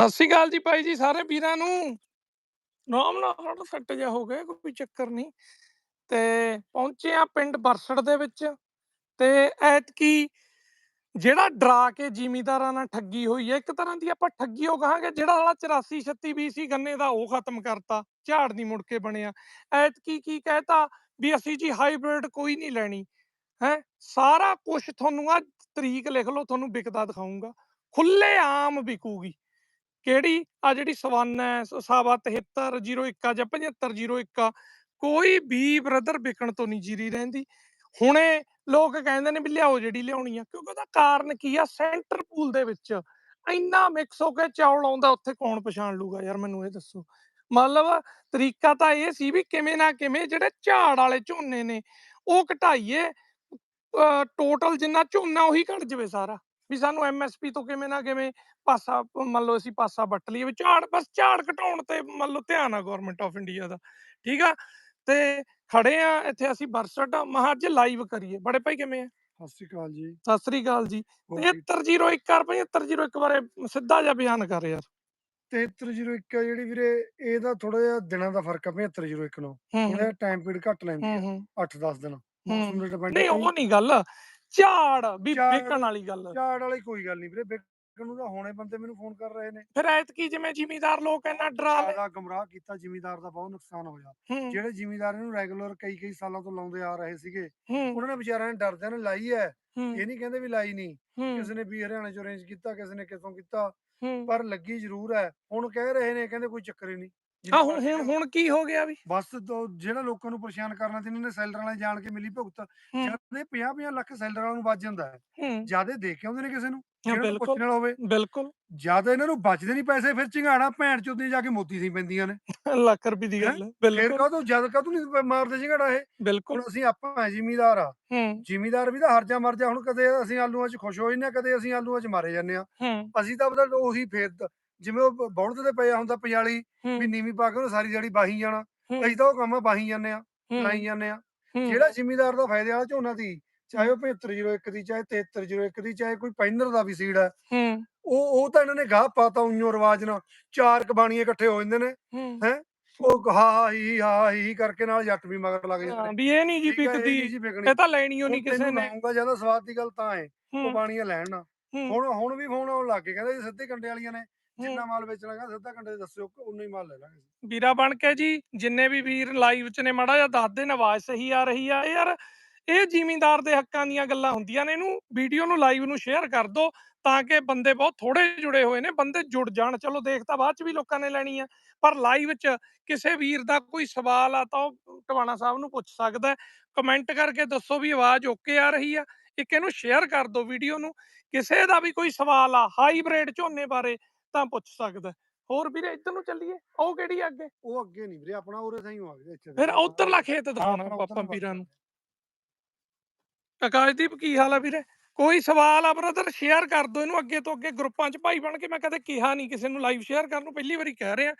ਸਤਿ ਸ਼੍ਰੀ ਅਕਾਲ ਜੀ ਭਾਈ ਜੀ, ਸਾਰੇ ਵੀਰਾਂ ਨੂੰ। ਨਾਮ ਨਾਲ ਸਾਡਾ ਸੈੱਟ ਜਿਹਾ ਹੋ ਗਿਆ, ਕੋਈ ਚੱਕਰ ਨਹੀਂ। ਤੇ ਪਹੁੰਚੇ ਆ ਪਿੰਡ ਬਰਸੜ ਦੇ ਵਿੱਚ। ਤੇ ਐਤਕੀ ਜਿਹੜਾ ਡਰਾ ਕੇ ਜਿਮੀਦਾਰਾਂ ਨਾਲ ਠੱਗੀ ਹੋਈ ਹੈ, ਇੱਕ ਤਰ੍ਹਾਂ ਦੀ ਆਪਾਂ ਠੱਗੀ ਉਹ ਕਹਾਂਗੇ, ਜਿਹੜਾ ਵਾਲਾ 84 36 20 ਗੰਨੇ ਦਾ, ਉਹ ਖਤਮ ਕਰਤਾ, ਝਾੜ ਨਹੀਂ ਮੁੜ ਕੇ ਬਣਿਆ। ਐਤਕੀ ਕੀ ਕਹਿਤਾ ਵੀ ਅਸੀਂ ਜੀ ਹਾਈਬ੍ਰਿਡ ਕੋਈ ਨਹੀਂ ਲੈਣੀ, ਹੈ? ਸਾਰਾ ਕੁਝ ਤੁਹਾਨੂੰ ਆ ਤਰੀਕ ਲਿਖ ਲਓ, ਤੁਹਾਨੂੰ ਵਿਕਦਾ ਦਿਖਾਉਂਗਾ ਖੁੱਲੇ ਆਮ ਵਿਕੂਗੀ। ਕਿਹੜੀ? ਆ ਜਿਹੜੀ ਸਵੰਨ ਹੈ, ਸ- ਸਾਵਾ 7301 ਆ ਜਾਂ 7501 ਆ, ਕੋਈ ਵੀ ਬ੍ਰਦਰ ਵਿਕਣ ਤੋਂ ਨਹੀਂ ਜੀਰੀ ਰਹਿੰਦੀ। ਹੁਣੇ ਲੋਕ ਕਹਿੰਦੇ ਨੇ ਵੀ ਲਿਆਓ ਜਿਹੜੀ ਲਿਆਉਣੀ ਆ, ਕਿਉਂਕਿ ਉਹਦਾ ਕਾਰਨ ਕੀ ਆ? ਸੈਂਟਰ ਪੂਲ ਦੇ ਵਿੱਚ ਇੰਨਾ ਮਿਕਸ ਹੋ ਕੇ ਚੌਲ ਆਉਂਦਾ, ਉੱਥੇ ਕੌਣ ਪਛਾਣ ਲੂਗਾ? ਯਾਰ ਮੈਨੂੰ ਇਹ ਦੱਸੋ। ਮਤਲਬ ਤਰੀਕਾ ਤਾਂ ਇਹ ਸੀ ਵੀ ਕਿਵੇਂ ਨਾ ਕਿਵੇਂ ਜਿਹੜੇ ਝਾੜ ਵਾਲੇ ਝੋਨੇ ਨੇ, ਉਹ ਘਟਾਈਏ ਟੋਟਲ ਜਿੰਨਾ ਝੋਨਾ ਉਹੀ ਘਟ ਜਾਵੇ ਸਾਰਾ। ਵੀ ਸਾਨੂੰ ਐਮਐਸਪੀ ਤੋਂ ਕਿਵੇਂ ਨਾ ਕਿਵੇਂ ਪਾਸਾ ਮੰਨ ਲਓ ਅਸੀਂ ਪਾਸਾ ਵੱਟ ਲਈਏ ਵੀ ਝਾੜ ਬਸ ਝਾੜ ਘਟਾਉਣ ਤੇ ਮੰਨ ਲਓ ਧਿਆਨ ਆ ਗਵਰਨਮੈਂਟ ਆਫ ਇੰਡੀਆ ਦਾ ਠੀਕ ਆ? ਤੇ ਖੜੇ ਆ ਇੱਥੇ ਅਸੀਂ ਬਰਸਟ ਮਹਾ ਅੱਜ ਲਾਈਵ ਕਰੀਏ ਬੜੇ ਭਾਈ ਕਿਵੇਂ ਆ? ਸਤਿ ਸ਼੍ਰੀ ਅਕਾਲ ਜੀ। ਸਤਿ ਸ੍ਰੀ ਅਕਾਲ ਜੀ। ਹੋਰ ਠੀਕ- 7301 ਕਰ 7501 ਬਾਰੇ ਸਿੱਧਾ ਜਿਹਾ ਬਿਆਨ ਕਰ ਯਾਰ। 7301 ਆ ਜਿਹੜੀ ਵੀਰੇ ਇਹਦਾ ਥੋੜਾ ਜਿਹਾ ਦਿਨਾਂ ਦਾ ਫ਼ਰਕ ਆ 7501 ਨੂੰ। ਹੂੰ ਥੋੜਾ ਜਿਹਾ ਟਾਈਮ ਪੀਰੀਅਡ ਘੱਟ ਲੈਂਦੀ ਆ ਹੂੰ 8-10 ਦਿਨ। ਨਹੀਂ ਉਹ ਨਹੀਂ ਗੱਲ। ਝਾੜ ਵੀ ਝਾੜ- ਵਿਕਣ ਵਾਲੀ ਗੱਲ। ਝਾੜ ਵਾਲੀ ਕੋਈ ਗੱਲ ਨਹੀਂ ਵੀਰੇ ਵਿਕਣ ਨੂੰ ਤਾਂ ਹੁਣੇ ਬੰਦੇ ਮੈਨੂੰ ਫੋਨ ਕਰ ਰਹੇ ਨੇ। ਫਿਰ ਐਤਕੀ ਜਿਵੇਂ ਜ਼ਿਮੀਦਾਰ ਲੋਕ ਇੰਨਾ ਡਰਾ ਲੈ ਜ਼ਿਆਦਾ ਗਮਰਾਹ ਕੀਤਾ ਜ਼ਿਮੀਦਾਰ ਦਾ ਬਹੁਤ ਨੁਕਸਾਨ ਹੋਇਆ। ਹੂੰ। ਜਿਹੜੇ ਜ਼ਿਮੀਦਾਰ ਇਹਨੂੰ ਰੈਗੂਲਰ ਕਈ ਕਈ ਸਾਲਾਂ ਤੋਂ ਲਾਉਂਦੇ ਆ ਰਹੇ ਸੀਗੇ ਹੂੰ। ਉਹਨਾਂ ਨੇ ਵਿਚਾਰਿਆਂ ਨੇ ਡਰਦਿਆਂ ਨੇ ਲਾਈ ਹੈ ਹੂੰ। ਇਹ ਨਹੀਂ ਕਹਿੰਦੇ ਵੀ ਲਾਈ ਨਹੀਂ ਹੂੰ। ਕਿਸੇ ਨੇ ਵੀ ਹਰਿਆਣਾ ਚੋਂ ਅਰੇਂਜ ਕੀਤਾ ਕਿਸੇ ਨੇ ਕਿਤੋਂ ਕੀਤਾ। ਹੂੰ। ਪਰ ਲੱਗੀ ਜ਼ਰੂਰ ਹੈ ਹੁਣ ਕਹਿ ਰਹੇ ਨੇ ਕਹਿੰਦੇ ਕੋਈ ਚੱਕਰ ਹੀ ਨਹੀਂ ਆ ਹੁਣ ਹੁਣ। ਹੁਣ ਕੀ ਹੋ ਗਿਆ ਵੀ? ਬਸ ਜਿਹੜਾ ਲੋਕਾਂ ਨੂੰ ਪਰੇਸ਼ਾਨ ਕਰਨਾ ਤੇ ਇਹਨਾਂ ਨੇ ਸੈਲਰ ਵਾਲੇ ਜਾਣ ਕੇ ਮਿਲੀ ਭੁਗਤ। ਹੂੰ। ਜਾਂਦੇ 50 50 ਲੱਖ ਸੈਲਰ ਵਾਲਿਆਂ ਨੂੰ ਵੱਜ ਜਾਂਦਾ ਹੈ। ਹੂੰ। ਜਿਆਦੇ ਦੇ ਕੇ ਆਉਂਦੇ ਨੇ ਕਿਸੇ ਨੂੰ ਬਿਲਕੁਲ ਪੁੱਛਣ ਵਾਲਾ ਹੋਵੇ। ਬਿਲਕੁਲ। ਜ਼ਿਆਦਾ ਇਹਨਾਂ ਨੂੰ ਬਚਦੇ ਨਹੀਂ ਪੈਸੇ ਫਿਰ ਝਿੰਗਾੜਾ ਭੈਣ ਚੋਦੀ ਜਾ ਕੇ ਮੋਤੀ ਸੀ ਪੈਂਦੀਆਂ ਨੇ। ਲੱਖ ਰੁਪਏ ਦੀ? ਗੱਲ ਹੈ, ਫਿਰ ਬਿਲਕੁਲ। ਕਾ ਤੋਂ ਜਦ ਕਾ ਤੋਂ ਨਹੀਂ ਮਾਰਦੇ ਝਿੰਗਾੜਾ ਇਹ? ਬਿਲਕੁਲ। ਹੁਣ ਅਸੀਂ ਆਪਾਂ ਜ਼ਿਮੀਦਾਰ ਆ ਹੂੰ। ਜ਼ਿਮੀਦਾਰ ਵੀ ਤਾਂ ਹਰਜਾ ਮਰਜਾ ਹੁਣ ਕਦੇ ਅਸੀਂ ਆਲੂਆਂ 'ਚ ਖੁਸ਼ ਹੋ ਜਾਂਦੇ ਹਾਂ ਕਦੇ ਅਸੀਂ ਆਲੂਆਂ 'ਚ ਮਾਰੇ ਜਾਂਦੇ ਆ ਹੂੰ। ਅਸੀਂ ਤਾਂ ਬਦਲ ਉਹੀ ਫੇਰ ਦ- ਜਿਵੇਂ ਉਹ ਬ- ਬੌਲਦ ਤੇ ਪਿਆ ਹੁੰਦਾ ਪੰਜਾਲੀ ਵੀ ਹੂੰ ਨੀਵੀਂ ਪਾ ਕੇ ਉਹਨੂੰ ਸਾਰੀ ਦਿਹਾੜੀ ਬਾਹੀ ਜਾਣਾ। ਅਸੀਂ ਤਾਂ ਉਹ ਕੰਮ ਬਾਹੀ ਜਾਂਦੇ ਆ ਲਾਈ ਜਾਂਦੇ ਆ ਜਿਹੜਾ ਜ਼ਿਮੀਦਾਰ ਦਾ ਫਾਇਦੇ ਵਾਲਾ ਝੋਨਾ ਦੀ ਚਾਹੇ ਉਹ 7501 ਦੀ ਚਾਹੇ 7301 ਦੀ ਚਾਹੇ ਕੋਈ ਪੈਨਰ ਦਾ ਵੀ ਸੀਡ ਹੈ। ਉਹ ਉਹ ਤਾਂ ਇਹਨਾਂ ਨੇ ਗਾਹ ਪਾਤਾ ਉਈਓ ਰਿਵਾਜ ਨਾਲ। ਚਾਰ ਕਬਾਣੀਏ ਇਕੱਠੇ ਹੋ ਜਾਂਦੇ ਨੇ ਹੂੰ। ਉਹ ਹਾ ਹਾ ਹੀ ਹਾ ਕਰਕੇ ਨਾਲ ਜੱਟ ਵੀ ਮਗਰ ਲੱਗ ਜਾਂਦੇ ਵੀ ਇਹ ਨਹੀਂ ਜੀ ਵਿਕਦੀ। ਇਹ ਤਾਂ ਲੈਣੀ ਨਹੀਂ ਹੁਣ ਕਿਸੇ ਨੇ। ਲਾਊਂਗਾ ਜ਼ਿਆਦਾ ਸਵਾਦ ਦੀ ਗੱਲ ਤਾਂ ਹੈ ਹੂੰ, ਕਬਾਣੀਆਂ ਲੈਣ ਨਾ। ਹੁਣ ਹੁਣ ਵੀ ਫੋਨ ਆਉਣ ਲੱਗ ਗਏ ਕਹਿੰਦੇ ਜੀ ਸਿੱਧੇ ਕੰਡੇ ਵਾਲੀਆਂ ਨੇ। ਜਿੰਨਾ ਮਾਲ ਵੇਚਣਾ ਗਾ ਸਿੱਧਾ ਤੇ ਦੱਸਿਓ ਉਨਾ ਹੀ ਮਾਲ ਲੈ ਲਾਂਗੇ ਵੀਰਾ ਬਣ ਕੇ ਜੀ ਜਿੰਨੇ ਵੀ ਵੀਰ ਲਾਈਵ 'ਚ ਨੇ ਮਾੜਾ ਜਿਹਾ ਦੱਸ ਦੇਣ ਆਵਾਜ਼ ਸਹੀ ਆ ਰਹੀ ਆ। ਯਾਰ ਇਹ ਜ਼ਿਮੀਂਦਾਰ ਦੇ ਹੱਕਾਂ ਦੀਆਂ ਗੱਲਾਂ ਹੁੰਦੀਆਂ ਨੇ ਇਹਨੂੰ ਵੀਡੀਓ ਨੂੰ ਲਾਈਵ ਨੂੰ ਸ਼ੇਅਰ ਕਰ ਦਿਓ ਤਾਂ ਕਿ ਬੰਦੇ ਬਹੁਤ ਥੋੜੇ ਜੁੜੇ ਹੋਏ ਨੇ ਬੰਦੇ ਜੁੜ ਜਾਣ। ਚਲੋ ਦੇਖ ਤਾਂ ਬਾਅਦ 'ਚ ਵੀ ਲੋਕਾਂ ਨੇ ਲੈਣੀ ਆ ਪਰ ਲਾਈਵ 'ਚ ਕਿਸੇ ਵੀਰ ਦਾ ਕੋਈ ਸਵਾਲ ਆ ਤਾਂ ਉਹ ਟਵਾਣਾ ਸਾਹਿਬ ਨੂੰ ਪੁੱਛ ਸਕਦਾ। ਕਮੈਂਟ ਕਰਕੇ ਦੱਸੋ ਵੀ ਆਵਾਜ਼ ਓਕੇ ਆ ਰਹੀ ਆ। ਇੱਕ ਇਹਨੂੰ ਸ਼ੇਅਰ ਕਰ ਦਿਓ ਵੀਡੀਓ ਨੂੰ। ਕਿਸੇ ਦਾ ਵੀ ਕੋਈ ਸਵਾਲ ਆ ਹਾਈਬ੍ਰਿਡ ਝੋਨੇ ਬਾਰੇ ਤਾਂ ਪੁੱਛ ਸਕਦਾ ਹੋਰ ਵੀਰੇ ਇੱਧਰ ਨੂੰ ਚੱਲੀਏ ਉਹ ਕਿਹੜੀ ਆ ਅੱਗੇ? ਉਹ ਅੱਗੇ ਨਹੀਂ ਵੀਰੇ ਆਪਣਾ ਉਰੇ ਥਾਈ ਆ ਗਏ ਇੱਥੇ ਫਿਰ ਉਧਰਲਾ ਖੇਤ ਦਿਖਾਉਣਾ ਪਾਪਾ ਵੀਰਾਂ ਨੂੰ। ਆਕਾਸ਼ਦੀਪ ਕੀ ਹਾਲ ਆ ਵੀਰੇ? ਕੋਈ ਸਵਾਲ ਆ ਬ੍ਰਦਰ ਸ਼ੇਅਰ ਕਰ ਦਿਓ ਇਹਨੂੰ ਅੱਗੇ ਤੋਂ ਅੱਗੇ। ਗਰੁੱਪਾਂ 'ਚ ਭਾਈ ਬਣ ਕੇ ਮੈਂ ਕਦੇ ਕਿਹਾ ਨਹੀਂ ਕਿਸੇ ਨੂੰ ਲਾਈਵ ਸ਼ੇਅਰ ਕਰਨ ਨੂੰ ਪਹਿਲੀ ਵਾਰੀ ਕਹਿ ਰਿਹਾ।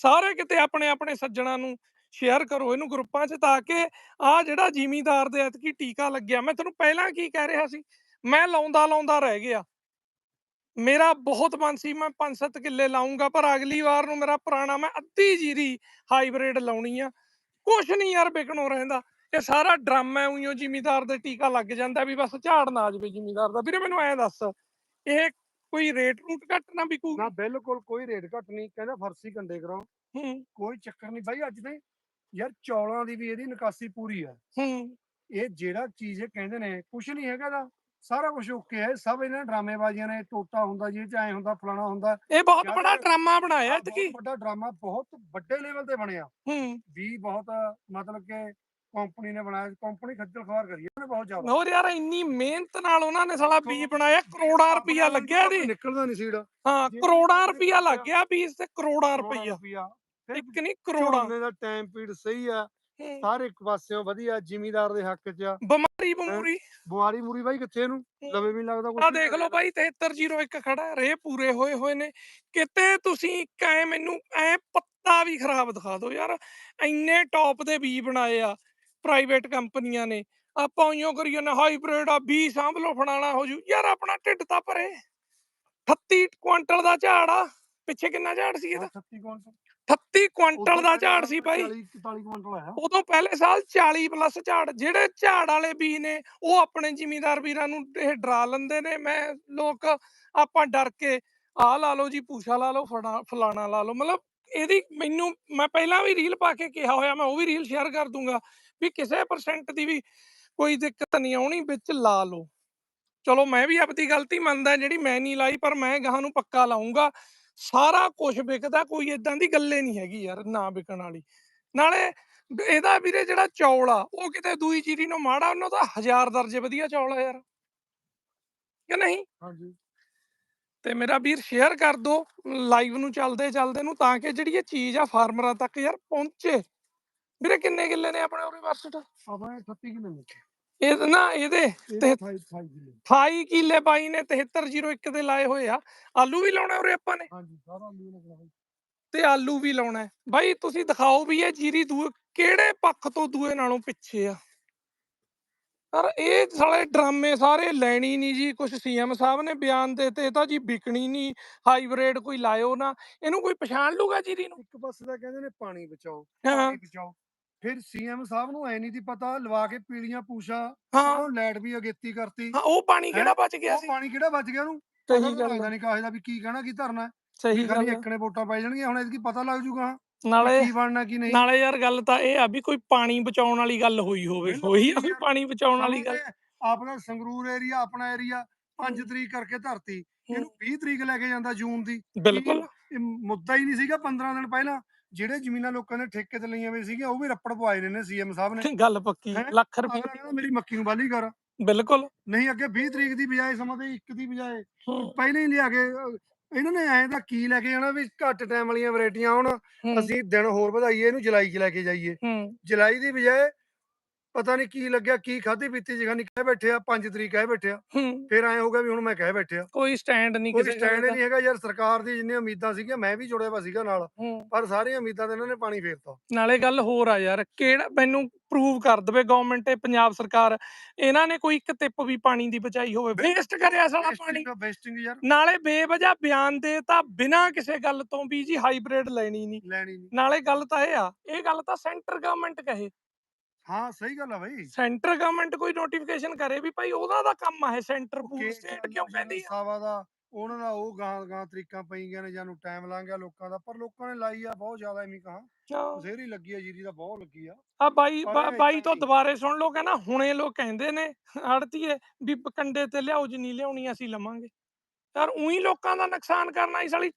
ਸਾਰੇ ਕਿਤੇ ਆਪਣੇ ਆਪਣੇ ਸੱਜਣਾ ਨੂੰ ਸ਼ੇਅਰ ਕਰੋ ਇਹਨੂੰ ਗਰੁੱਪਾਂ 'ਚ ਤਾਂ ਕਿ ਆ ਜਿਹੜਾ ਜ਼ਿਮੀਦਾਰ ਦੇ ਐਤਕੀ ਟੀਕਾ ਲੱਗਿਆ। ਮੈਂ ਤੁਹਾਨੂੰ ਪਹਿਲਾਂ ਕੀ ਕਹਿ ਰਿਹਾ ਸੀ? ਮੈਂ ਲਾਉਂਦਾ ਲਾਉਂਦਾ ਰਹਿ ਗਿਆ। ਮੇਰਾ ਬਹੁਤ ਮਨ ਸੀ ਮੈਂ 5-7 ਕਿੱਲੇ ਲਾਉਂਗਾ ਪਰ ਅਗਲੀ ਵਾਰ ਨੂੰ ਮੇਰਾ ਪੁਰਾਣਾ ਮੈਂ ਅੱਧੀ ਜੀਰੀ ਹਾਈਬ੍ਰਿਡ ਲਾਉਣੀ ਆ। ਕੁਛ ਨਹੀਂ ਯਾਰ ਵਿਕਣੋਂ ਰਹਿੰਦਾ। ਇਹ ਸਾਰਾ ਡਰਾਮਾ ਹੈ ਉਈਓ ਜ਼ਿਮੀਦਾਰ ਦੇ ਟੀਕਾ ਲੱਗ ਜਾਂਦਾ ਵੀ ਬਸ ਝਾੜ ਨਾ ਜਾਵੇ ਜ਼ਿਮੀਦਾਰ ਦਾ। ਵੀਰੇ ਮੈਨੂੰ ਐਂ ਦੱਸ ਇਹ ਕੋਈ ਰੇਟ ਰੂਟ ਘੱਟ ਨਾ ਵਿਕੂ? ਨਾ ਬਿਲਕੁਲ ਕੋਈ ਰੇਟ ਘੱਟ ਨਹੀਂ। ਕਹਿੰਦਾ ਫਰਸੀ ਕੰਡੇ ਕਰਾਓ। ਹੂੰ। ਕੋਈ ਚੱਕਰ ਨਹੀਂ ਬਾਈ ਅੱਜ ਤੇ ਯਾਰ ਚੌਲਾਂ ਦੀ ਵੀ ਇਹਦੀ ਨਿਕਾਸੀ ਪੂਰੀ ਆ। ਹੂੰ। ਇਹ ਜਿਹੜਾ ਚੀਜ਼ ਇਹ ਕਹਿੰਦੇ ਨੇ ਕੁਝ ਨਹੀਂ ਹੈਗਾ ਦਾ ਸਾਰਾ ਕੁਝ ਓਕੇ ਹੈ ਸਭ ਇਹਨਾਂ ਡਰਾਮੇਬਾਜ਼ੀਆਂ ਨੇ ਟੋਟਾ ਹੁੰਦਾ ਜੀ ਚ ਐ ਹੁੰਦਾ ਫਲਾਣਾ ਹੁੰਦਾ। ਇਹ ਬਹੁਤ ਬੜਾ ਡਰਾਮਾ ਬਣਾਇਆ ਬਹੁਤ ਵੱਡਾ ਡਰਾਮਾ ਬਹੁਤ ਵੱਡੇ ਲੈਵਲ ਤੇ ਬਣਿਆ। ਹੂੰ। ਵੀ ਬਹੁਤ ਮਤਲਬ ਕਿ ਕੰਪਨੀ ਨੇ ਬਣਾਇਆ ਕੰਪਨੀ ਖੱਜਲ ਖਵਾਰ ਕਰੀ ਉਹਨੇ ਬਹੁਤ ਜ਼ਿਆਦਾ। ਹੋਰ ਯਾਰ ਇੰਨੀ ਮਿਹਨਤ ਨਾਲ ਉਹਨਾਂ ਨੇ ਸਾਲਾ ਬੀਜ ਬਣਾਇਆ ਕਰੋੜਾਂ ਰੁਪਈਆ ਲੱਗਿਆ ਇਹਦੀ। ਨਿਕਲਦਾ ਨਹੀਂ ਸੀੜ ਹਾਂ ਕਰੋੜਾਂ ਰੁਪਈਆ ਲੱਗ ਗਿਆ ਬੀਜ ਤੇ ਕਰੋੜਾਂ ਫਿਰ ਇੱਕ ਨਹੀਂ ਕਰੋੜਾਂ। ਦਾ ਟਾਈਮ ਪੀਰੀਅਡ ਸਹੀ ਆ। ਹੂੰ। ਸਾਰੇ ਇੱਕ ਪਾਸਿਓਂ ਵਧੀਆ ਜ਼ਿਮੀਦਾਰ ਦੇ ਹੱਕ 'ਚ ਆ। ਬਿਮਾਰੀ ਬਮੂਰੀ। ਬਿਮਾਰੀ ਮੂਰੀ ਬਾਈ ਕਿੱਥੇ ਇਹਨੂੰ। ਲਵੇ ਵੀ ਨੀ ਲੱਗਦਾ ਆ ਦੇਖ ਲਓ ਬਾਈ 7301 ਖੜਾ ਰੇ ਪੂਰੇ ਹੋਏ ਹੋਏ ਨੇ। ਕਿਤੇ ਤੁਸੀਂ ਐ ਮੈਨੂੰ ਐ ਪੱਤਾ ਵੀ ਖਰਾਬ ਦਿਖਾ ਦਿਓ ਯਾਰ। ਇੰਨੇ ਟੌਪ ਦੇ ਬੀ ਬਣਾਏ ਆ ਪ੍ਰਾਈਵੇਟ ਕੰਪਨੀਆਂ ਨੇ। ਆਪਾਂ ਉਈਓ ਕਰੀਏ ਨਾ ਹਾਈਬ੍ਰਿਡ ਆ ਬੀ ਸਾਂਭ ਲਓ ਫਲਾਣਾ ਹੋ ਜੂ। ਯਾਰ ਆਪਣਾ ਢਿੱਡ ਤਾਂ ਭਰੇ। 38 ਕੁਆਂਟਲ ਦਾ ਝਾੜ ਆ। ਪਿੱਛੇ ਕਿੰਨਾ ਝਾੜ ਸੀ ਇਹਦਾ? 36 ਕੁਇੰਟਲ। 38 ਕੁਇੰਟਲ ਦਾ ਝਾੜ ਸੀ ਬਾਈ। 40 44 ਕੁਇੰਟਲ ਆਇਆ। ਉਦੋਂ ਪਹਿਲੇ ਸਾਲ 40 ਪਲੱਸ ਝਾੜ ਜਿਹੜੇ ਝਾੜ ਵਾਲੇ ਬੀ ਨੇ ਉਹ ਆਪਣੇ ਜ਼ਿਮੀਂਦਾਰ ਵੀਰਾਂ ਨੂੰ ਇਹ ਡਰਾ ਲੈਂਦੇ ਨੇ। ਮੈਂ ਲੋਕ ਆਪਾਂ ਡਰ ਕੇ ਆਹ ਲਾ ਲਓ ਜੀ ਪੂਛਾ ਲਾ ਲਓ ਫਲਾਣਾ ਲਾ ਲਓ। ਮਤਲਬ ਇਹਦੀ ਮੈਨੂੰ ਮੈਂ ਪਹਿਲਾਂ ਵੀ ਰੀਲ ਪਾ ਕੇ ਕਿਹਾ ਹੋਇਆ ਮੈਂ ਉਹ ਵੀ ਰੀਲ ਸ਼ੇਅਰ ਕਰ ਦੂੰਗਾ ਵੀ ਕਿਸੇ ਪਰਸੈਂਟ ਦੀ ਵੀ ਕੋਈ ਦਿੱਕਤ ਨਹੀਂ ਆਉਣੀ ਵਿੱਚ ਲਾ ਲਓ। ਚਲੋ ਮੈਂ ਵੀ ਆਪਣੀ ਗਲਤੀ ਮੰਨਦਾ ਜਿਹੜੀ ਮੈਂ ਨਹੀਂ ਲਾਈ ਪਰ ਮੈਂ ਗਾਹਾਂ ਨੂੰ ਪੱਕਾ ਲਾਉਂਗਾ ਸਾਰਾ ਕੁਝ ਵਿਕਦਾ ਕੋਈ ਇਦਾਂ ਦੀ ਗੱਲੇ ਨਹੀਂ ਹੈਗੀ ਯਾਰ ਨਾ ਵਿਕਣ ਵਾਲੀ। ਨਾਲੇ ਇਹਦਾ ਵੀਰੇ ਜਿਹੜਾ ਚੌਲ ਆ ਉਹ ਕਿਤੇ ਦੂਈ ਜੀਰੀ ਨੂੰ ਮਾੜਾ ਉਹਨਾਂ ਦਾ ਹਜ਼ਾਰ ਦਰਜੇ ਵਧੀਆ ਚੌਲ ਆ ਯਾਰ। ਕਿ ਨਹੀਂ? ਹਾਂਜੀ। ਤੇ ਮੇਰਾ ਵੀਰ ਸ਼ੇਅਰ ਕਰ ਦੋ ਲਾਈਵ ਨੂੰ ਚੱਲਦੇ ਚੱਲਦੇ ਨੂੰ ਤਾਂ ਕਿ ਜਿਹੜੀ ਇਹ ਚੀਜ਼ ਆ ਫਾਰਮਰਾਂ ਤੱਕ ਯਾਰ ਪਹੁੰਚੇ। ਵੀਰੇ ਕਿੰਨੇ ਕਿੱਲੇ ਨੇ ਆਪਣੇ ਉਰੇ ਵਰਸਟ ਆਪਣੇ 38 ਕਿਲੋ ਨੇ ਇਹ ਨਾ ਇਹਦੇ ਇਹ ਤੇ 28 28 ਕਿਲੋ। 28 ਕਿੱਲੇ ਬਾਈ ਨੇ 7301 ਦੇ ਲਾਏ ਹੋਏ ਆ। ਆਲੂ ਵੀ ਲਾਉਣੇ ਉਰੇ ਆਪਾਂ ਨੇ? ਹਾਂਜੀ ਸਾਰਾ ਲੀਨ ਲਗਾਇਆ ਤੇ ਆਲੂ ਵੀ ਲਾਉਣਾ ਹੈ। ਬਾਈ ਤੁਸੀਂ ਦਿਖਾਓ ਵੀ ਇਹ ਜੀਰੀ ਦੂਏ ਕਿਹੜੇ ਪੱਖ ਤੋਂ ਦੂਏ ਨਾਲੋਂ ਪਿੱਛੇ ਆ? ਪਰ ਇਹ ਸਾਲੇ ਡਰਾਮੇ ਸਾਰੇ ਲੈਣੀ ਨਹੀਂ ਜੀ ਕੁਝ ਸੀਐਮ ਸਾਹਿਬ ਨੇ ਬਿਆਨ ਦਿੱਤੇ ਤਾਂ ਜੀ ਵਿਕਣੀ ਨਹੀਂ ਹਾਈਬ੍ਰਿਡ ਕੋਈ ਲਾਇਓ ਨਾ। ਇਹਨੂੰ ਕੋਈ ਪਛਾਣ ਲੂਗਾ ਜੀਰੀ ਨੂੰ? ਇੱਕ ਪਾਸੇ ਦਾ ਕਹਿੰਦੇ ਨੇ ਪਾਣੀ ਬਚਾਓ ਹਾਂ। ਪਾਣੀ ਬਚਾਓ। ਫਿਰ ਸੀਐਮ ਸਾਹਿਬ ਨੂੰ ਐ ਨਹੀਂ ਦੀ ਪਤਾ ਲਵਾ ਕੇ ਪੀਲੀਆਂ ਪੂਛਾ ਹਾਂ। ਉਹਨੂੰ ਲਾਈਟ ਵੀ ਅਗੇਤੀ ਕਰਤੀ। ਹਾਂ ਉਹ ਪਾਣੀ? ਕਿਹੜਾ ਬਚ ਗਿਆ ਉਹ ਸੀ? ਪਾਣੀ ਕਿਹੜਾ ਬਚ ਗਿਆ ਉਹਨੂੰ? ਸਹੀ ਗੱਲ ਆ, ਨਹੀਂ ਕਾਹੇ ਦਾ ਵੀ ਕੀ ਕਹਿਣਾ ਕੀ ਧਰਨਾ ਸਹੀ ਗੱਲ ਆ। ਇੱਕਣੇ ਵੋਟਾਂ ਪੈ ਜਾਣਗੀਆਂ ਹੁਣ ਇਹਦੀ ਪਤਾ ਲੱਗ ਜੂਗਾ। ਨਾਲੇ ਕੀ ਬਣਨਾ ਕੀ ਨਹੀਂ। ਨਾਲੇ ਯਾਰ ਗੱਲ ਤਾਂ ਇਹ ਆ ਵੀ ਕੋਈ ਪਾਣੀ ਬਚਾਉਣ ਵਾਲੀ ਗੱਲ ਹੋਈ ਹੋਵੇ ਹੋਈ ਆ ਪਾਣੀ ਬਚਾਉਣ ਵਾਲੀ ਗੱਲ। ਆਪਣਾ ਸੰਗਰੂਰ ਏਰੀਆ ਆਪਣਾ ਏਰੀਆ 5 ਹੂੰ। ਤਰੀਕ ਕਰਕੇ ਧਰਤੀ। ਇਹਨੂੰ 20 ਤਰੀਕ ਲੈ ਕੇ ਜਾਂਦਾ ਜੂਨ ਦੀ। ਬਿਲਕੁਲ। ਇਹ ਮੁੱਦਾ ਹੀ ਨਹੀਂ ਸੀਗਾ 15 ਦਿਨ ਪਹਿਲਾਂ। ਜਿਹੜੇ ਜ਼ਮੀਨਾਂ ਲੋਕਾਂ ਨੇ ਠੇਕੇ ਤੇ ਲਈਆਂ ਹੋਈਆਂ ਸੀਗੀਆਂ ਉਹ ਵੀ ਰੱਪੜ ਪਵਾਏ ਨੇ ਨੇ ਸੀਐਮ ਸਾਹਿਬ ਨੇ। ਗੱਲ ਪੱਕੀ ਹੈਂ? ਲੱਖ ਅਗਲਾ ਰੁਪਏ ਕਹਿੰਦਾ ਮੇਰੀ ਮੱਕੀ ਨੂੰ ਬਾਲੀ ਕਰ। ਬਿਲਕੁਲ। ਨਹੀਂ ਅੱਗੇ 20 ਤਰੀਕ ਦੀ ਬਜਾਏ ਸਮਾਂ ਤੇ 1 ਦੀ ਬਜਾਏ। ਹੂੰ, ਪਹਿਲਾਂ ਹੀ ਲਿਆ ਕੇ ਅਹ, ਇਹਨਾਂ ਨੇ ਐਂ ਤਾਂ ਕੀ ਲੈ ਕੇ ਜਾਣਾ ਵੀ ਘੱਟ ਟਾਈਮ ਵਾਲੀਆਂ ਵੈਰਾਈਟੀਆਂ ਆਉਣ ਹੂੰ, ਅਸੀਂ ਦਿਨ ਹੋਰ ਵਧਾਈਏ ਇਹਨੂੰ ਜੁਲਾਈ 'ਚ ਲੈ ਕੇ ਜਾਈਏ। ਹੂੰ। ਜੁਲਾਈ ਦੀ ਬਜਾਏ ਪਤਾ ਨਹੀਂ ਕੀ ਲੱਗਿਆ ਕੀ ਖਾਧੀ ਪੀਤੀ ਜਗ੍ਹਾ ਨਹੀਂ ਕਹਿ ਬੈਠਿਆ 5 ਤਰੀਕ ਕਹਿ ਬੈਠਿਆ ਹੂੰ। ਫਿਰ ਐਂ ਹੋ ਗਿਆ ਵੀ ਹੁਣ ਮੈਂ ਕਹਿ ਬੈਠਿਆ ਕੋਈ ਸਟੈਂਡ ਨਹੀਂ ਕੋਈ ਕਿਸੇ ਸਟੈਂਡ ਨਹੀਂ ਹੈਗਾ ਯਾਰ ਸਰਕਾਰ ਦੀ ਜਿੰਨੀਆਂ ਉਮੀਦਾਂ ਸੀਗੀਆਂ ਮੈਂ ਵੀ ਜੁੜਿਆ ਵਾ ਸੀਗਾ ਨਾਲ। ਪਰ ਸਾਰੀਆਂ ਉਮੀਦਾਂ ਤੇ ਇਹਨਾਂ ਨੇ ਪਾਣੀ ਫੇਰਤਾ। ਨਾਲੇ ਗੱਲ ਹੋਰ ਆ ਯਾਰ ਕਿਹੜਾ ਮੈਨੂੰ ਪ੍ਰੂਵ ਕਰ ਦਵੇ ਗਵਰਨਮੈਂਟ ਤੇ ਪੰਜਾਬ ਸਰਕਾਰ ਇਹਨਾਂ ਨੇ ਕੋਈ ਇੱਕ ਟਿਪ ਵੀ ਪਾਣੀ ਦੀ ਬਚਾਈ ਹੋਵੇ ਵੇਸਟ ਕਰਿਆ ਸਾਲਾ ਪਾਣੀ। ਬੇਸਟਿੰਗ ਯਾਰ। ਨਾਲੇ ਬੇਵਜ੍ਹਾ ਬਿਆਨ ਦੇ ਤਾਂ ਬਿਨਾਂ ਕਿਸੇ ਗੱਲ ਤੋਂ ਵੀ ਜੀ ਹਾਈਬ੍ਰਿਡ ਲੈਣੀ ਨਹੀਂ ਲੈਣੀ ਨਹੀਂ ਨਾਲੇ ਗੱਲ ਤਾਂ ਇਹ ਆ ਇਹ ਗੱਲ ਤਾਂ ਸੈਂਟਰ ਗਵਰਨਮੈਂਟ ਕਹੇ। ਹਾਂ ਸਹੀ ਗੱਲ ਆ ਬਾਈ ਸੈਂਟਰ ਗਵਰਨਮੈਂਟ ਕੋਈ ਨੋਟੀਫਿਕੇਸ਼ਨ ਕਰੇ ਵੀ ਭਾਈ ਉਹਦਾ ਦਾ ਕੰਮ ਆ ਇਹ ਸੈਂਟਰ ਪੂਰ ਸਟੇਟ ਕਿਉਂ ਕਹਿੰਦੀ ਆ ਸਾਵਾ ਦਾ ਉਹਨਾਂ ਦਾ ਉਹ ਗਾਂ ਗਾਂ ਤਰੀਕਾਂ ਪਈ ਗਈਆਂ ਨੇ ਜਾਨੂੰ ਟਾਈਮ ਲੰਘ ਗਿਆ ਲੋਕਾਂ ਦਾ ਪਰ ਲੋਕਾਂ ਨੇ ਲਾਈ ਆ ਬਹੁਤ ਜ਼ਿਆਦਾ ਐਵੇਂ ਕਹਾ। ਬਥੇਰੀ ਲੱਗੀ ਆ ਜੀਰੀ ਦਾ ਬਹੁਤ ਲੱਗੀ ਆ ਆ ਬਾਈ ਬਾਈ ਤੋਂ। ਦੁਬਾਰੇ ਸੁਣ ਲਓ ਕਹਿੰਦਾ ਹੁਣੇ ਲੋਕ ਕਹਿੰਦੇ ਨੇ ਆੜਤੀਏ ਵੀ ਕੰਡੇ ਤੇ ਲਿਆਓ ਜਿੰਨੀ ਲਿਆਉਣੀ ਅਸੀਂ ਲਵਾਂਗੇ ਯਾਰ ਉਹੀ ਲੋਕਾਂ ਦਾ ਨੁਕਸਾਨ ਕਰਨਾ ਇਸ ਵਾਲੀ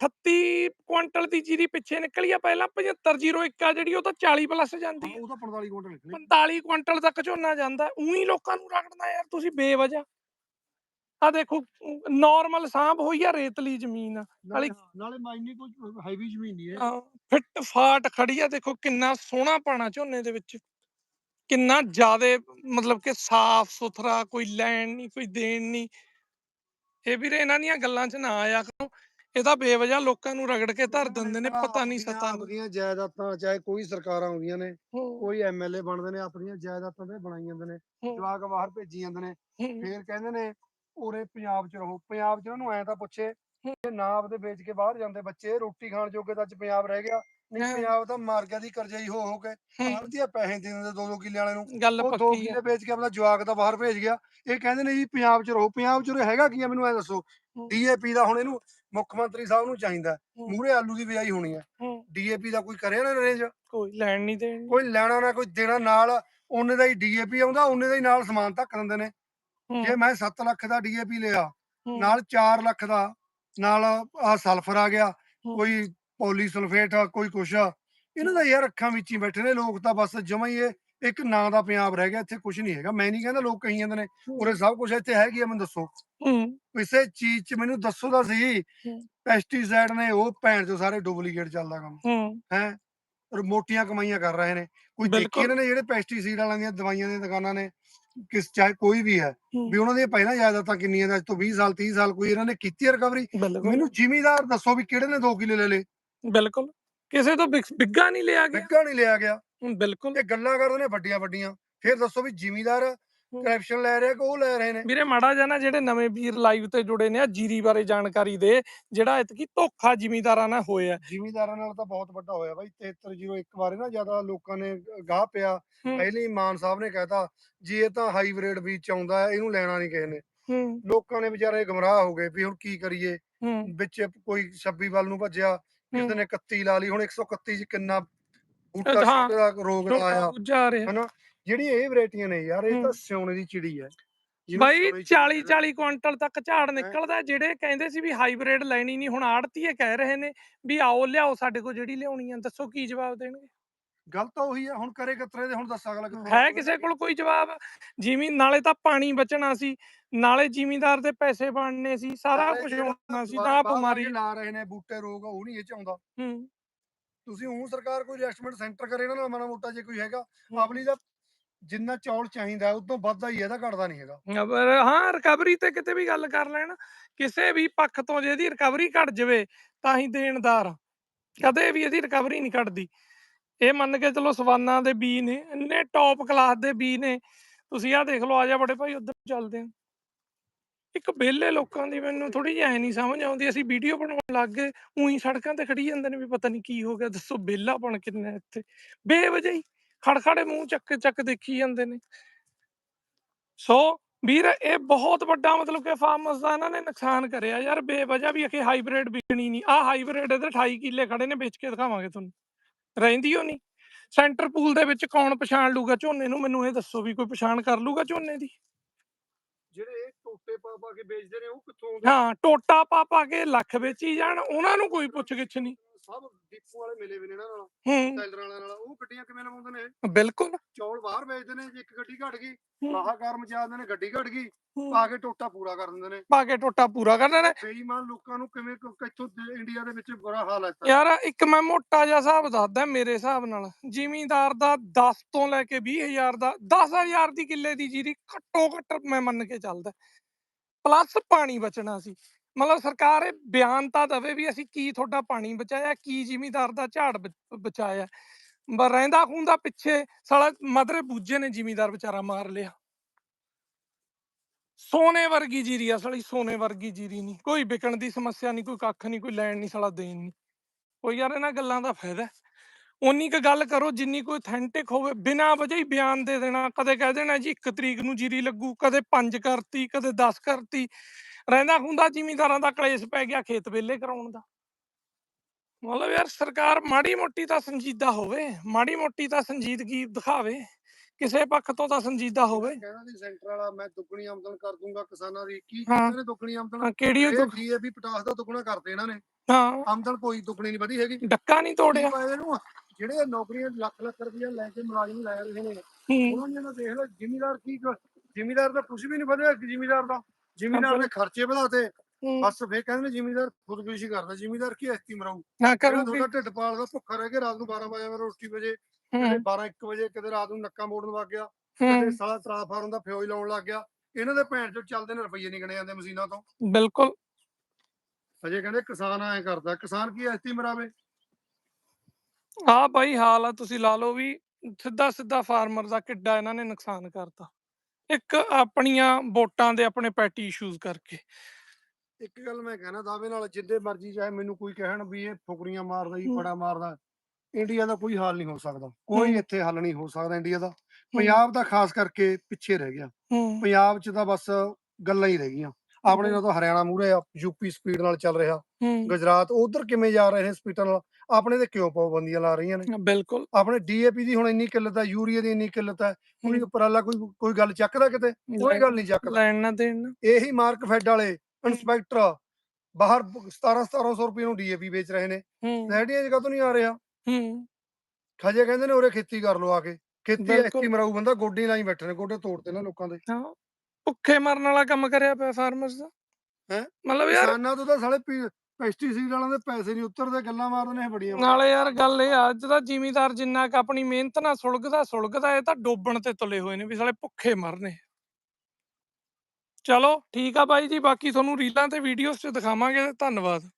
38 ਕੁਇੰਟਲ ਦੀ ਜੀਰੀ ਪਿੱਛੇ ਨਿਕਲੀ ਆ ਪਹਿਲਾਂ 7501 ਆ ਜਿਹੜੀ ਉਹ ਤਾਂ 40 ਪਲੱਸ ਜਾਂਦੀ ਹੈ ਉਹ ਤਾਂ 45 ਕੁਇੰਟਲ ਨਿਕਲੇ। 45 ਕੁਇੰਟਲ ਤੱਕ ਝੋਨਾ ਜਾਂਦਾ ਉਹੀ ਲੋਕਾਂ ਨੂੰ ਰਗੜਨਾ ਯਾਰ ਤੁਸੀਂ ਬੇਵਜ੍ਹਾ। ਆ ਦੇਖੋ ਨਾਰਮਲ ਸਾਂਭ ਹੋਈ ਆ ਰੇਤਲੀ ਜ਼ਮੀਨ। ਨਾਲੇ ਨਾਲੇ- ਮਾਇਨੇ ਕੋਈ ਹੈਵੀ ਜ਼ਮੀਨ ਨਹੀਂ ਹੈ ਫਿੱਟ ਫਾਟ ਖੜੀ ਆ ਦੇਖੋ ਕਿੰਨਾ ਸੋਹਣਾ ਪਾਣਾ ਝੋਨੇ ਦੇ ਵਿੱਚ। ਕਿੰਨਾ ਜ਼ਿਆਦੇ ਮਤਲਬ ਕਿ ਸਾਫ਼ ਸੁਥਰਾ ਕੋਈ ਲੈਣ ਨਹੀਂ ਕੋਈ ਦੇਣ ਨਹੀਂ। ਇਹ ਵੀਰੇ ਇਹਨਾਂ ਦੀਆਂ ਗੱਲਾਂ 'ਚ ਨਾ ਆਇਆ ਕਰੋ। ਇਹ ਤਾਂ ਬੇਵਜ੍ਹਾ ਲੋਕਾਂ ਨੂੰ ਰਗੜ ਕੇ ਧਰ ਦਿੰਦੇ ਨੇ ਪਤਾ ਨਹੀਂ ਸਤਾ ਆਪਣੀਆਂ ਜਾਇਦਾਦਾਂ ਚਾਹੇ ਕੋਈ ਸਰਕਾਰਾਂ ਆਉਂਦੀਆਂ ਨੇ ਕੋਈ ਐਮਐਲਏ ਬਣਦੇ ਨੇ ਆਪਣੀਆਂ ਜਾਇਦਾਦਾਂ ਤੇ ਬਣਾਈ ਜਾਂਦੇ ਨੇ ਜਵਾਕ ਬਾਹਰ ਭੇਜੀ ਜਾਂਦੇ ਨੇ। ਫੇਰ ਕਹਿੰਦੇ ਨੇ ਉਰੇ ਪੰਜਾਬ 'ਚ ਰਹੋ। ਪੰਜਾਬ 'ਚ ਉਹਨਾਂ ਨੂੰ ਐਂ ਤਾਂ ਪੁੱਛੇ ਕਿ ਨਾ ਆਪਦੇ ਵੇਚ ਕੇ ਬਾਹਰ ਜਾਂਦੇ ਬੱਚੇ ਰੋਟੀ ਖਾਣ ਜੋਗੇ ਤਾਂ ਅੱਜ ਪੰਜਾਬ ਰਹਿ ਗਿਆ। ਨਹੀਂ ਹਾਂ। ਪੰਜਾਬ ਤਾਂ ਮਾਰ ਗਿਆ ਦੀ ਕਰਜਾਈ ਹੋ ਹੋ ਕੇ ਹੂੰ, ਆੜਤੀਆ ਪੈਸੇ ਦੇ ਦਿੰਦੇ ਦੋ ਦੋ ਕਿੱਲੇ ਵਾਲੇ ਨੂੰ। ਗੱਲ ਉਹ ਦੋ ਪੱਕੀ ਆ। ਕਿੱਲੇ ਵੇਚ ਕੇ ਆਪਣਾ ਜਵਾਕ ਤਾਂ ਬਾਹਰ ਭੇਜ ਗਿਆ। ਇਹ ਕਹਿੰਦੇ ਨੇ ਜੀ ਪੰਜਾਬ 'ਚ ਰਹੋ। ਪੰਜਾਬ 'ਚ ਹੈਗਾ ਕੀ ਆ? ਮੈਨੂੰ ਐ ਦੱਸੋ। ਹੂੰ। ਡੀਏਪੀ ਦਾ ਹੁਣ ਇਹਨੂੰ ਮੁੱਖ ਮੰਤਰੀ ਸਾਹਿਬ ਨੂੰ ਚਾਹੀਦਾ। ਹੂੰ। ਮੂਰੇ ਆਲੂ ਦੀ ਬਿਜਾਈ ਹੋਣੀ ਹੈ। ਹੂੰ, ਡੀਏਪੀ ਦਾ ਕੋਈ ਕਰਿਆ ਨਾ ਅਰੇਂਜ ਕੋਈ ਲੈਣ ਨਹੀਂ ਦੇਣ। ਕੋਈ ਲੈਣਾ ਨਾ ਕੋਈ ਦੇਣਾ ਨਾਲ ਉਹਨੇ ਦਾ ਹੀ ਡੀਏਪੀ ਆਉਂਦਾ ਉਹਨੇ ਦਾ ਹੀ ਨਾਲ ਸਮਾਨ ਧੱਕ ਦਿੰਦੇ ਨੇ। ਹੂੰ, ਜੇ ਮੈਂ 7 ਲੱਖ ਦਾ ਡੀਏਪੀ ਲਿਆ ਹੂੰ, ਨਾਲ 4 ਲੱਖ ਦਾ ਨਾਲ ਆ ਸਲਫਰ ਆ ਗਿਆ ਹੂੰ। ਕੋਈ ਪੋਲੀਸਲਫੇਟ ਆ ਕੋਈ ਕੁਛ ਆ ਇਹਨਾਂ ਦਾ ਯਾਰ ਅੱਖਾਂ ਵਿੱਚ ਹੀ ਬੈਠੇ ਨੇ ਲੋਕ ਤਾਂ ਬਸ ਜਮਾ ਹੀ ਇਹ ਇੱਕ ਨਾਂ ਦਾ ਪੰਜਾਬ ਰਹਿ ਗਿਆ ਇੱਥੇ ਕੁਝ ਨਹੀਂ ਹੈਗਾ। ਮੈਂ ਨਹੀਂ ਕਹਿੰਦਾ ਲੋਕ ਕਹੀ ਜਾਂਦੇ ਨੇ ਉਰੇ ਸਭ ਕੁਝ ਇੱਥੇ ਹੈਗੀ ਆ ਮੈਨੂੰ ਦੱਸੋ। ਹੂੰ, ਕਿਸੇ ਚੀਜ਼ 'ਚ ਮੈਨੂੰ ਦੱਸੋ ਤਾਂ ਸਹੀ। ਪੈਸਟੀਸਾਈਡ ਨੇ ਉਹ ਭੈਣ ਚੋ ਸਾਰੇ ਡੁਪਲੀਕੇਟ ਚੱਲਦਾ ਕੰਮ। ਹੂੰ, ਹੈ? ਮੋਟੀਆਂ ਕਮਾਈਆਂ ਕਰ ਰਹੇ ਨੇ। ਕੋਈ ਦੇਖੀ। ਇਹਨਾਂ ਨੇ ਜਿਹੜੇ ਪੈਸਟੀਸਾਈਡ ਵਾਲਿਆਂ ਦੀਆਂ ਦਵਾਈਆਂ ਦੀਆਂ ਦੁਕਾਨਾਂ ਨੇ ਕਿਸ ਚਾਹੇ ਕੋਈ ਵੀ ਹੈ ਵੀ ਉਹਨਾਂ ਦੀਆਂ ਪਹਿਲਾਂ ਜਾਇਦਾਦਾਂ ਕਿੰਨੀਆਂ ਨੇ ਅੱਜ ਤੋਂ 20 ਸਾਲ 30 ਸਾਲ ਕੋਈ ਇਹਨਾਂ ਨੇ ਕੀਤੀ ਰਿਕਵਰੀ ਮੈਨੂੰ ਜ਼ਿਮੀਦਾਰ ਦੱਸੋ ਵੀ ਕਿਹੜੇ ਨੇ 2 ਕਿੱਲੇ ਲੈ ਲਏ? ਬਿਲਕੁਲ ਕਿਸੇ ਤੋਂ ਬਿਗ- ਨਹੀਂ ਲਿਆ ਗਿਆ। ਬਿੱਗਾ ਨਹੀਂ ਲਿਆ ਗਿਆ। ਬਿਲਕੁਲ। ਇਹ ਗੱਲਾਂ ਕਰਦੇ ਨੇ ਵੱਡੀਆਂ ਵੱਡੀਆਂ। ਫਿਰ ਦੱਸੋ ਵੀ ਜ਼ਿਮੀਦਾਰ। ਕਰਪਸ਼ਨ ਲੈ ਰਿਹਾ ਕਿ ਉਹ ਲੈ ਰਹੇ ਨੇ? ਵੀਰੇ ਮਾੜਾ ਜਿਹਾ ਨਾ ਜਿਹੜੇ ਨਵੇਂ ਵੀਰ ਲਾਈਵ ਤੇ ਜੁੜੇ ਨੇ ਆ ਜੀਰੀ ਬਾਰੇ ਜਾਣਕਾਰੀ ਦੇ ਜਿਹੜਾ ਇਤਕੀ ਧੋਖਾ ਜ਼ਿਮੀਂਦਾਰਾਂ ਨਾਲ ਹੋਇਆ। ਜ਼ਿਮੀਂਦਾਰਾਂ ਨਾਲ ਤਾਂ ਬਹੁਤ ਵੱਡਾ ਹੋਇਆ ਬਾਈ। 7301 ਬਾਰੇ ਨਾ ਜ਼ਿਆਦਾ ਲੋਕਾਂ ਨੇ ਗਾਹ ਪਿਆ। ਪਹਿਲੇ ਮਾਨ ਸਾਹਿਬ ਨੇ ਕਹਿਤਾ ਜੀ ਇਹ ਤਾਂ ਹਾਈਬ੍ਰਿਡ ਬੀਜ ਚ ਆਉਂਦਾ ਹੈ ਇਹਨੂੰ ਲੈਣਾ ਨਹੀਂ ਕਿਸੇ ਨੇ। ਲੋਕਾਂ ਨੇ ਵਿਚਾਰੇ ਗਮਰਾਹ ਹੋ ਗਏ ਵੀ ਹੁਣ ਕੀ ਕਰੀਏ? ਵਿੱਚ ਕੋਈ 26 ਵੱਲ ਨੂੰ ਭੱਜਿਆ। ਕਿਸੇ ਨੇ 31 ਲਾ ਲਈ ਹੁਣ 131 ਚ ਕਿੰਨਾ ਬੂਟਾ ਦਾ ਰੋਗ ਆਇਆ ਜਾ ਰਿਹਾ। ਹਨਾ? ਜਿਹੜੀ ਇਹ ਵੈਰਾਈਟੀਆਂ ਨੇ ਯਾਰ ਇਹ ਤਾਂ। ਸਿਉਣੇ ਦੀ ਚਿੜੀ ਹੈ ਬਾਈ ਸਿਉਣੇ ਦੀ ਚਿੜੀ 40 ਕਹਿੰਦੇ 40 ਕੁਇੰਟਲ ਤੱਕ ਝਾੜ ਨਿਕਲਦਾ ਜਿਹੜੇ ਕਹਿੰਦੇ ਸੀ ਵੀ ਹਾਈਬ੍ਰਿਡ ਲੈਣੀ ਨਹੀਂ ਹੁਣ ਆੜਤੀਏ ਕਹਿ ਰਹੇ ਨੇ ਵੀ ਆਓ ਲਿਆਓ ਸਾਡੇ ਕੋਲ ਜਿਹੜੀ ਲਿਆਉਣੀ ਆ ਦੱਸੋ ਕੀ ਜਵਾਬ ਦੇਣਗੇ? ਗੱਲ ਤਾਂ ਉਹੀ ਹੈ ਹੁਣ ਕਰੇ ਕਤਰੇ ਦੇ ਹੁਣ ਦੱਸ ਅਗਲਾ ਕਿੱਥੋਂ ਹੈ? ਕਿਸੇ ਕੋਲ ਕੋਈ ਜਵਾਬ ਜਿਮੀ ਨਾਲੇ ਤਾਂ ਪਾਣੀ ਬਚਣਾ ਸੀ ਨਾਲੇ ਜ਼ਿਮੀਂਦਾਰ ਦੇ ਪੈਸੇ ਬਣਨੇ ਸੀ ਸਾਰਾ ਨਾਲੇ ਕੁਝ ਹੋਣਾ ਸੀ ਬਾਹਰ ਬਿਮਾਰੀ ਲਾ ਰਹੇ ਨੇ ਬੂਟੇ ਰੋਗ ਉਹ ਨਹੀਂ ਇਹ ਚ ਆਉਂਦਾ ਹੂੰ ਤੁਸੀਂ ਹੁਣ ਸਰਕਾਰ ਕੋਈ ਇਨਵੈਸਟਮੈਂਟ ਸੈਂਟਰ ਕਰੇ ਨਾ ਮਾੜਾ ਮੋਟਾ ਜੇ ਕੋਈ ਹੈਗਾ। ਆਪਣੀ ਦਾ ਜਿੰਨਾ ਚੌਲ ਚਾਹੀਦਾ ਉਸ ਤੋਂ ਵੱਧਦਾ ਹੀ ਇਹਦਾ ਘਟਦਾ ਨਹੀਂ ਹੈਗਾ ਪਰ ਹਾਂ ਰਿਕਵਰੀ ਤੇ ਕਿਤੇ ਵੀ ਗੱਲ ਕਰ ਲੈਣ ਕਿਸੇ ਵੀ ਪੱਖ ਤੋਂ ਜੇ ਇਹਦੀ ਰਿਕਵਰੀ ਘਟ ਜਾਵੇ ਤਾਂ ਹੀ ਦੇਣਦਾਰ ਆ। ਕਦੇ ਵੀ ਇਹਦੀ ਰਿਕਵਰੀ ਨਹੀਂ ਘਟਦੀ ਇਹ ਮੰਨ ਕੇ ਚਲੋ ਸਵਾਨਾ ਦੇ ਬੀ ਨੇ, ਇੰਨੇ ਟੌਪ ਕਲਾਸ ਦੇ ਬੀ ਨੇ। ਤੁਸੀਂ ਆਹ ਦੇਖ ਲਓ, ਆ ਜਾ ਬੜੇ ਭਾਈ, ਉਧਰ ਚੱਲਦੇ ਆ ਇੱਕ ਵਿਹਲੇ ਲੋਕਾਂ ਦੀ ਮੈਨੂੰ ਥੋੜੀ ਜਿਹੀ ਐ ਨਹੀਂ ਸਮਝ ਆਉਂਦੀ, ਅਸੀਂ ਵੀਡੀਓ ਬਣਾਉਣ ਲੱਗ ਗਏ, ਉਹੀ ਸੜਕਾਂ ਤੇ ਖੜੀ ਜਾਂਦੇ ਨੇ ਵੀ ਪਤਾ ਨਹੀਂ ਕੀ ਹੋ ਗਿਆ, ਦੱਸੋ ਵਿਹਲਾਪਣ ਕਿੰਨਾ ਇੱਥੇ। ਬੇਵਜ੍ਹਾ ਹੀ ਖੜਖੜੇ ਮੂੰਹ ਚੱਕ ਚੱਕ ਦੇਖੀ ਜਾਂਦੇ ਨੇ। ਸੋ ਵੀਰ, ਇਹ ਬਹੁਤ ਵੱਡਾ ਮਤਲਬ ਕਿ ਫਾਰਮਰਸ ਦਾ ਇਹਨਾਂ ਨੇ ਨੁਕਸਾਨ ਕਰਿਆ। ਯਾਰ ਬੇਵਜ੍ਹਾ ਵੀ ਅਖੇ ਹਾਈਬ੍ਰਿਡ ਵਿਕਣੀ ਨਹੀਂ। ਆ ਹਾਈਬ੍ਰਿਡ ਇਹਦੇ 28 ਕਿੱਲੇ ਖੜੇ ਨੇ, ਵੇਚ ਕੇ ਦਿਖਾਵਾਂਗੇ ਤੁਹਾਨੂੰ। ਰਹਿੰਦੀ ਹੋ ਨਹੀਂ। ਸੈਂਟਰ ਪੂਲ ਦੇ ਵਿੱਚ ਕੌਣ ਪਛਾਣ ਲੂਗਾ ਝੋਨੇ ਨੂੰ? ਮੈਨੂੰ ਇਹ ਦੱਸੋ ਵੀ ਕੋਈ ਪਛਾਣ ਕਰ ਲੂਗਾ ਝੋਨੇ ਦੀ? ਜਿਹੜੇ ਇਹ ਟੋਟੇ ਪਾ ਪਾ ਕੇ ਵੇਚਦੇ ਨੇ ਉਹ ਕਿੱਥੋਂ ਆਉਂਦੇ ਹਾਂ ਟੋਟਾ ਪਾ ਪਾ ਕੇ ਲੱਖ ਵੇਚੀ ਜਾਣ ਉਹਨਾਂ ਨੂੰ ਕੋਈ ਪੁੱਛ ਗਿੱਛ ਨਹੀਂ। ਸਭ ਡਿਪੂ ਵਾਲੇ ਮਿਲੇ ਵੀ ਨੇ ਇਹਨਾਂ ਨਾਲ ਹੂੰ। ਟੈਲਰ ਵਾਲਿਆਂ ਨਾਲ ਉਹ ਗੱਡੀਆਂ ਕਿਵੇਂ ਲਵਾਉਂਦੇ ਨੇ? ਬਿਲਕੁਲ। ਚੌਲ ਬਾਹਰ ਵੇਚਦੇ ਨੇ ਜੇ ਇੱਕ ਗੱਡੀ ਘਟ ਗਈ ਹੂੰ, ਹਾਹਾਕਾਰ ਮਚਾ ਦਿੰਦੇ ਨੇ ਗੱਡੀ ਘਟ ਗਈ। ਪਾ ਕੇ ਟੋਟਾ ਪੂਰਾ ਕਰ ਦਿੰਦੇ ਨੇ। ਪਾ ਕੇ ਟੋਟਾ ਪੂਰਾ ਕਰ ਦੇਣਾ ਬੇਈਮਾਨ ਲੋਕਾਂ ਨੂੰ ਕਿਵੇਂ ਕਿੱਥੋਂ ਇੰਡੀਆ ਦੇ ਵਿੱਚ ਬੁਰਾ ਹਾਲ ਹੈ। ਯਾਰ ਇੱਕ ਮੈਂ ਮੋਟਾ ਜਿਹਾ ਹਿਸਾਬ ਦੱਸਦਾ ਮੇਰੇ ਹਿਸਾਬ ਨਾਲ। ਜ਼ਿਮੀਂਦਾਰ ਦਾ 10 ਤੋਂ ਲੈ ਕੇ 20000 ਦਾ 10000 ਦੀ ਕਿੱਲੇ ਦੀ ਜੀਰੀ ਘੱਟੋ ਘੱਟ ਮੈਂ ਮੰਨ ਕੇ ਚੱਲਦਾ। ਪਲੱਸ ਪਾਣੀ ਬਚਣਾ ਸੀ। ਮਤਲਬ ਸਰਕਾਰ ਇਹ ਬਿਆਨ ਤਾਂ ਦਵੇ ਵੀ ਅਸੀਂ ਕੀ ਤੁਹਾਡਾ ਪਾਣੀ ਬਚਾਇਆ, ਕੀ ਜਿਮੀਦਾਰ ਦਾ ਝਾੜ ਬ- ਬਚਾਇਆ। ਬ ਰਹਿੰਦਾ ਖੂੰਦਾ ਪਿੱਛੇ, ਸਾਲਾ ਮਦਰੇ ਬੂਝੇ ਨੇ ਜ਼ਿਮੀਂਦਾਰ ਵਿਚਾਰਾ ਮਾਰ ਲਿਆ। ਸੋਨੇ ਵਰਗੀ ਜੀਰੀ ਆ ਸਾਲੀ, ਸੋਨੇ ਵਰਗੀ ਜੀਰੀ ਨਹੀਂ ਕੋਈ ਵਿਕਣ ਦੀ ਸਮੱਸਿਆ ਨਹੀਂ ਕੋਈ ਕੱਖ ਨਹੀਂ ਕੋਈ ਲੈਣ ਨਹੀਂ ਸਾਲਾ ਦੇਣ ਨਹੀਂ ਕੋਈ ਯਾਰ ਇਹਨਾਂ ਗੱਲਾਂ ਦਾ ਫਾਇਦਾ ਹੈ। ਉਨੀ ਕੁ ਗੱਲ ਕਰੋ ਜਿੰਨੀ ਕੋਈ ਅਥੈਂਟਿਕ ਹੋਵੇ, ਬਿਨਾਂ ਵਜ੍ਹਾ ਹੀ ਬਿਆਨ ਦੇ ਦੇਣਾ। ਕਦੇ ਕਹਿ ਦੇਣਾ ਜੀ 1 ਤਰੀਕ ਨੂੰ ਜੀਰੀ ਲੱਗੂ, ਕਦੇ 5 ਕਰਤੀ, ਕਦੇ 10 ਕਰਤੀ। ਰਹਿੰਦਾ ਹੁੰਦਾ ਜ਼ਿਮੀਂਦਾਰਾਂ ਦਾ ਕਲੇਸ਼ ਪੈ ਗਿਆ ਖੇਤ ਵੇਲੇ ਕਰਾਉਣ ਦਾ। ਮਤਲਬ ਯਾਰ ਸਰਕਾਰ ਮਾੜੀ ਮੋਟੀ ਤਾਂ ਸੰਜੀਦਾ ਹੋਵੇ ਮਾੜੀ ਮੋਟੀ ਤਾਂ ਸੰਜੀਦਗੀ ਦਿਖਾਵੇ ਕਿਸੇ ਪੱਖ ਤੋਂ ਤਾਂ ਸੰਜੀਦਾ ਹੋਵੇ। ਕਹਿੰਦਾ ਸੀ ਸੈਂਟਰ ਵਾਲਾ ਮੈਂ ਦੁੱਗਣੀ ਆਮਦਨ ਕਰ ਦੂੰਗਾ ਕਿਸਾਨਾਂ ਦੀ। ਕੀ ਹਾਂ। ਕਹਿੰਦੇ ਨੇ ਦੁੱਗਣੀ ਆਮਦਨ? ਹਾਂ, ਕਿਹੜੀ ਉਹ ਦੁੱਖ- ਡੀਏਪੀ ਪਟਾਸ ਦਾ ਦੁੱਗਣਾ ਕਰਦੇ ਇਹਨਾਂ ਨੇ। ਹਾਂ। ਆਮਦਨ ਕੋਈ ਦੁੱਗਣੀ ਨਹੀਂ ਵਧੀ ਹੈਗੀ। ਡੱਕਾ ਨਹੀਂ ਤੋੜਿਆ। ਇਹਨੂੰ? ਜਿਹੜੇ ਨੌਕਰੀਆਂ ਲੱਖ ਲੱਖ ਰੁਪਈਆ ਲੈ ਕੇ ਮੁਲਾਜ਼ਮ ਲੈ ਰਹੇ ਨੇ ਉਹਨਾਂ ਨੇ ਦੇਖ ਲਓ ਜ਼ਿਮੀਦਾਰ ਕੀ ਜ਼ਿਮੀਦਾਰ ਦਾ ਕੁਝ ਵੀ ਨਹੀਂ ਵਧਿਆ ਜ਼ਿਮੀਦਾਰ ਦਾ। ਜ਼ਿਮੀਦਾਰ ਨੇ ਖਰਚੇ ਵਧਾਤੇ ਹੂੰ। ਬਸ ਫੇਰ ਕਹਿੰਦੇ ਨੇ ਜ਼ਿਮੀਦਾਰ ਖੁਦਕੁਸ਼ੀ ਕਰਦਾ ਜ਼ਿਮੀਦਾਰ ਕੀ ਐਸਤੀ ਮਰਾਉ ਤੁਹਾਡਾ ਢਿੱਡ ਪਾਲਦਾ ਭੁੱਖਾ ਰਹਿ ਕੇ ਰਾਤ ਨੂੰ 12 ਵਜੇ ਰੋਟੀ ਵਜੇ ਹੂੰ, ਕਦੇ 12 1 ਵਜੇ ਕਦੇ ਰਾਤ ਨੂੰ ਨੱਕਾ ਮੋੜਨ ਲੱਗ ਗਿਆ ਹੂੰ, ਕਦੇ ਸਾਲਾ ਟ੍ਰਾਂਸਫਾਰਮ ਦਾ ਫਿਊਜ਼ ਲਾਉਣ ਲੱਗ ਗਿਆ ਇਹਨਾਂ ਦੇ ਭੈਣ ਚੋਂ ਚੱਲਦੇ ਨੇ ਰੁਪਈਏ ਨਹੀਂ ਗਣੇ ਜਾਂਦੇ ਮਸ਼ੀਨਾਂ ਤੋਂ। ਬਿਲਕੁਲ। ਅਜੇ ਕਹਿੰਦੇ ਕਿਸਾਨ ਐ ਕਰਦਾ ਕਿਸਾਨ ਕੀ ਐਸਤੀ ਮਰਾਵੇ? ਆ ਬਾਈ ਹਾਲ ਆ ਤੁਸੀਂ ਲਾ ਲਓ ਵੀ ਸਿੱਧਾ ਸਿੱਧਾ ਫਾਰਮਰ ਦਾ ਕਿੱਡਾ ਇਹਨਾਂ ਨੇ ਨੁਕਸਾਨ ਕਰਤਾ। ਇੱਕ ਆਪਣੀਆਂ ਵੋਟਾਂ ਦੇ ਆਪਣੇ ਪੈਟੀ ਇਸ਼ੂਜ਼ ਕਰਕੇ। ਇੱਕ ਗੱਲ ਮੈਂ ਕਹਿਣਾ ਦਾਅਵੇ ਨਾਲ ਜਿੱਦੇ ਮਰਜ਼ੀ ਚਾਹੇ ਮੈਨੂੰ ਕੋਈ ਕਹਿਣ ਵੀ ਇਹ ਫੁਕਰੀਆਂ ਮਾਰਦਾ ਜੀ। ਬੜਾ ਮਾਰਦਾ ਇੰਡੀਆ ਦਾ ਕੋਈ ਹਾਲ ਨਹੀਂ ਹੋ ਸਕਦਾ। ਕੋਈ। ਇੱਥੇ ਹੱਲ ਨਹੀਂ ਹੋ ਸਕਦਾ ਇੰਡੀਆ ਦਾ। ਪੰਜਾਬ ਦਾ ਖਾਸ ਕਰਕੇ ਪਿੱਛੇ ਰਹਿ ਗਿਆ। ਪੰਜਾਬ 'ਚ ਤਾਂ ਬਸ ਗੱਲਾਂ ਹੀ ਰਹਿ ਗਈਆਂ। ਆਪਣੇ ਨਾਲ ਤਾਂ ਹਰਿਆਣਾ ਮੂਹਰੇ ਆ ਯੂਪੀ ਸਪੀਡ ਨਾਲ ਚੱਲ ਰਿਹਾ। ਹੂੰ। ਗੁਜਰਾਤ ਉਧਰ ਕਿਵੇਂ ਜਾ ਰਹੇ ਨੇ ਸਪੀਡਾਂ ਨਾਲ? ਆਪਣੇ ਤੇ ਕਿਉਂ ਪਾਬੰਦੀਆਂ ਲਾ ਰਹੀਆਂ ਨੇ? ਬਿਲਕੁਲ। ਆਪਣੇ ਡੀਏਪੀ ਦੀ ਹੁਣ ਇੰਨੀ ਕਿੱਲਤ ਹੈ ਯੂਰੀਆ ਦੀ ਇੰਨੀ ਕਿੱਲਤ ਹੈ ਕੋਈ ਹੂੰ। ਉਪਰਾਲਾ ਕੋਈ ਕੋਈ ਗੱਲ ਚੱਕਦਾ ਕਿਤੇ? ਕੋਈ ਲੈ- ਗੱਲ ਨਹੀਂ ਚੱਕਦਾ। ਲੈਣ ਨਾ ਦੇਣ ਨਾ। ਇਹੀ ਮਾਰਕ ਫੈਡ ਵਾਲੇ ਇਨਸਪੈਕਟਰ ਬਾਹਰ 17 1700 ਰੁਪਏ ਨੂੰ ਡੀਏਪੀ ਵੇਚ ਰਹੇ ਨੇ। ਹੂੰ। ਰੈਡੀਆਂ ਜਗ੍ਹਾ ਤੋਂ ਨਹੀਂ ਆ ਰਿਹਾ। ਹੂੰ। ਖਜੇ ਕਹਿੰਦੇ ਨੇ ਉਰੇ ਖੇਤੀ ਕਰ ਲਓ ਆ ਕੇ। ਖੇਤੀ ਬਿਲਕੁਲ। ਐਸੀ ਮਰਾਊ ਬੰਦਾ ਗੋਡੀ ਲਾਈ ਬੈਠੇ ਨੇ ਗੋਡੇ ਤੋੜਦੇ ਨੇ ਲੋਕਾਂ ਦੇ। ਹਾਂ। ਭੁੱਖੇ ਮਰਨ ਵਾਲਾ ਕੰਮ ਕਰਿਆ ਪਿਆ ਫਾਰਮਰਸ ਦਾ। ਹੈਂ? ਮਤਲਬ ਯਾਰ ਕਿਸਾਨਾਂ ਤੋਂ ਤਾਂ ਸਾਲੇ ਪੈਸਟੀਸਾਈਡ ਵਾਲਿਆਂ ਦੇ ਪੈਸੇ ਨਹੀਂ ਉਤਰਦੇ ਗੱਲਾਂ ਮਾਰਦੇ ਨੇ ਬੜੀਆਂ। ਨਾਲੇ ਯਾਰ ਗੱਲ ਇਹ ਆ ਅੱਜ ਦਾ ਜ਼ਿਮੀਦਾਰ ਜਿੰਨਾ ਕ ਆਪਣੀ ਮਿਹਨਤ ਨਾਲ ਸੁਲਗਦਾ ਸੁਲਗਦਾ ਇਹ ਤਾਂ ਡੋਬਣ ਤੇ ਤੁਲੇ ਹੋਏ ਨੇ ਵੀ ਸਾਲੇ ਭੁੱਖੇ ਮਰਨੇ ਚਲੋ ਠੀਕ ਆ ਬਾਈ ਜੀ ਬਾਕੀ ਤੁਹਾਨੂੰ ਰੀਲਾਂ ਤੇ ਵੀਡੀਓਜ਼ 'ਚ ਦਿਖਾਵਾਂਗੇ ਧੰਨਵਾਦ।